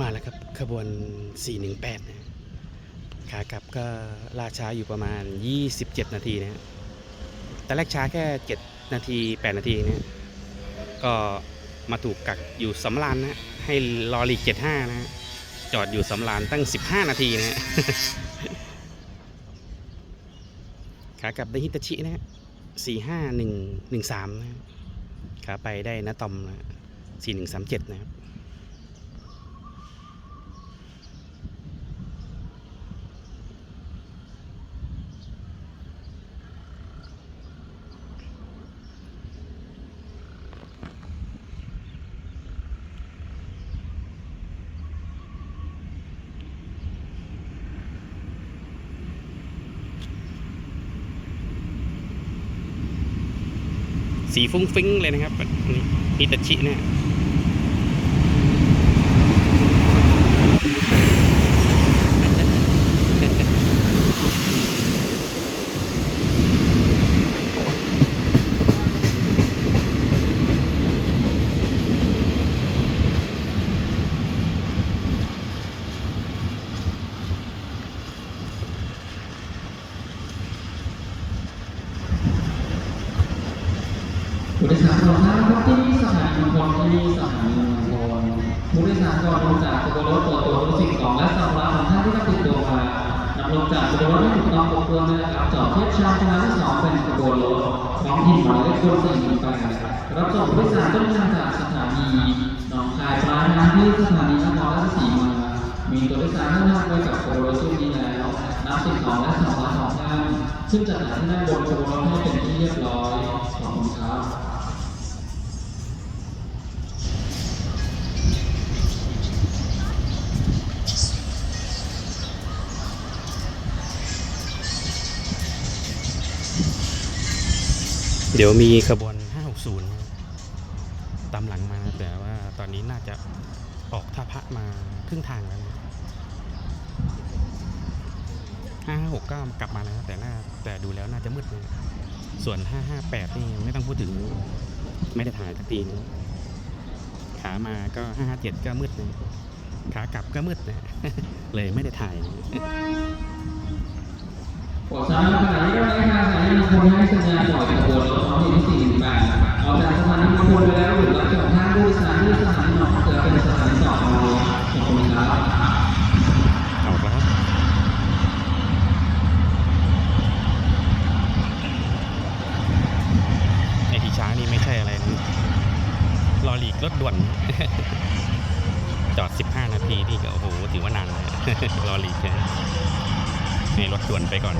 มาแล้วครับขบวน 418นะขากลับก็ล่าช้าอยู่ประมาณ 27 นาทีนะฮะแต่แรกช้าแค่ 7 นาที 8 นาทีนะก็มาถูกกักอยู่สำรานนะให้รอลี75นะฮะจอดอยู่สำรานตั้ง 15 นาทีนะฮะขากลับได้ฮิตาชินะฮะ45113นะฮะขาไปได้นะตอมนะ4137นะครับ สีฟุ้งฟิ้งเลยนะครับนี่ฮิตาชิเนี่ย ผู้โดยสารของท่านครับที่นี่สถานีมณฑลที่นี่สถานีมณฑลผู้โดยสารก่อนลงจากขบวนรถตัวตัวรถสิ่งของและสัมภาระของท่านที่นำติดตัวมานำลงจากขบวนรถให้ถูกต้องครบถ้วนด้วยนะครับจอดเทียบชานชาลาที่สองเป็นขบวนรถท้องถิ่นหมายเลขคนสี่หนึ่งแปดรับส่งผู้โดยสารต้นทางจากสถานีหนองคายปลายทางที่สถานีนครราชสีมามีตัวโดยสารเดินทางไปกับขบวนรถชุดนี้แล้วนับสิ่งของและสัมภาระของท่านซึ่งจัดหาที่นั่งบนขบวรถให้เป็นที่เรียบร้อยขอบคุณครับ เดี๋ยวมีขบวน 560 ตามหลังมานะแต่ว่าตอนนี้น่าจะออกท่าพระมาครึ่งทางแล้วนะ556ก็กลับมาแล้วนะแต่น่าแต่ดูแล้วน่าจะมืดนะส่วน 558 นี่ไม่ต้องพูดถึงไม่ได้ถ่ายสักทีนะขามาก็ 557 ก็มืดนะขากลับก็มืดนะเลยไม่ได้ถ่าย นะโปรดทราบว่าขณะนี้เราได้ทางสถานีมณฑลให้สัญญาณปล่อยขบวนรถท้องถิ่นที่418ออกจากสถานีมณฑลไปแล้วหรือรับส่งท่านผู้โดยสารที่สถานีหนองเสือเป็นสถานีต่อไปขอบคุณครับออกแล้วครับไอที่ช้านี่ไม่ใช่อะไรนะรอหลีกรถด่วน จอด 15 นาทีนี่ก็โอ้โห ถือว่านานเลยรอหลีกเนี่ย นี่รถส่วนไปก่อน